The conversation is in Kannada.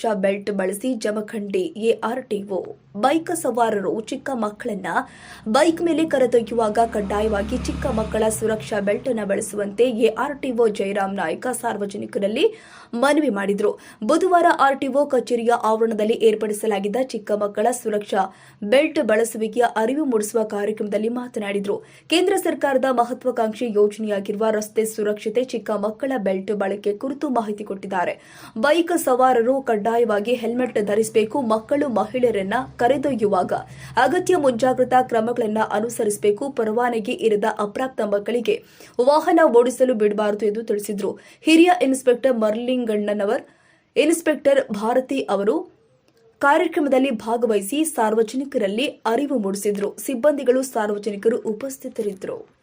ಸುರಕ್ಷಾ ಬೆಲ್ಟ್ ಬಳಸಿ ಜಮಖಂಡಿ ಎಆರ್ಟಿಒ. ಬೈಕ್ ಸವಾರರು ಚಿಕ್ಕ ಮಕ್ಕಳನ್ನ ಬೈಕ್ ಮೇಲೆ ಕರೆದೊಯ್ಯುವಾಗ ಕಡ್ಡಾಯವಾಗಿ ಚಿಕ್ಕ ಮಕ್ಕಳ ಸುರಕ್ಷಾ ಬೆಲ್ಟ್ ಅನ್ನು ಬಳಸುವಂತೆ ಎಆರ್ಟಿಒ ಜಯರಾಮ್ ನಾಯ್ಕ ಸಾರ್ವಜನಿಕರಲ್ಲಿ ಮನವಿ ಮಾಡಿದರು. ಬುಧವಾರ ಆರ್ಟಿಒ ಕಚೇರಿಯ ಆವರಣದಲ್ಲಿ ಏರ್ಪಡಿಸಲಾಗಿದ್ದ ಚಿಕ್ಕ ಮಕ್ಕಳ ಸುರಕ್ಷಾ ಬೆಲ್ಟ್ ಬಳಸುವಿಕೆಯ ಅರಿವು ಮೂಡಿಸುವ ಕಾರ್ಯಕ್ರಮದಲ್ಲಿ ಮಾತನಾಡಿದರು. ಕೇಂದ್ರ ಸರ್ಕಾರದ ಮಹತ್ವಾಕಾಂಕ್ಷಿ ಯೋಜನೆಯಾಗಿರುವ ರಸ್ತೆ ಸುರಕ್ಷತೆ ಚಿಕ್ಕ ಮಕ್ಕಳ ಬೆಲ್ಟ್ ಬಳಕೆ ಕುರಿತು ಮಾಹಿತಿ ಕೊಟ್ಟಿದ್ದಾರೆ. ಬೈಕ್ ಸವಾರರು ಕಡ್ಡಾಯವಾಗಿ ಹೆಲ್ಮೆಟ್ ಧರಿಸಬೇಕು, ಮಕ್ಕಳು ಮಹಿಳೆಯರನ್ನ ಕರೆದೊಯ್ಯುವಾಗ ಅಗತ್ಯ ಮುಂಜಾಗ್ರತಾ ಕ್ರಮಗಳನ್ನು ಅನುಸರಿಸಬೇಕು, ಪರವಾನಗಿ ಇರದ ಅಪ್ರಾಪ್ತ ಮಕ್ಕಳಿಗೆ ವಾಹನ ಓಡಿಸಲು ಬಿಡಬಾರದು ಎಂದು ತಿಳಿಸಿದರು. ಹಿರಿಯ ಇನ್ಸ್ಪೆಕ್ಟರ್ ಮರ್ಲಿಂಗಣ್ಣನವರ್, ಇನ್ಸ್ಪೆಕ್ಟರ್ ಭಾರತಿ ಅವರು ಕಾರ್ಯಕ್ರಮದಲ್ಲಿ ಭಾಗವಹಿಸಿ ಸಾರ್ವಜನಿಕರಲ್ಲಿ ಅರಿವು ಮೂಡಿಸಿದರು. ಸಿಬ್ಬಂದಿಗಳು ಸಾರ್ವಜನಿಕರು ಉಪಸ್ಥಿತರಿದ್ದರು.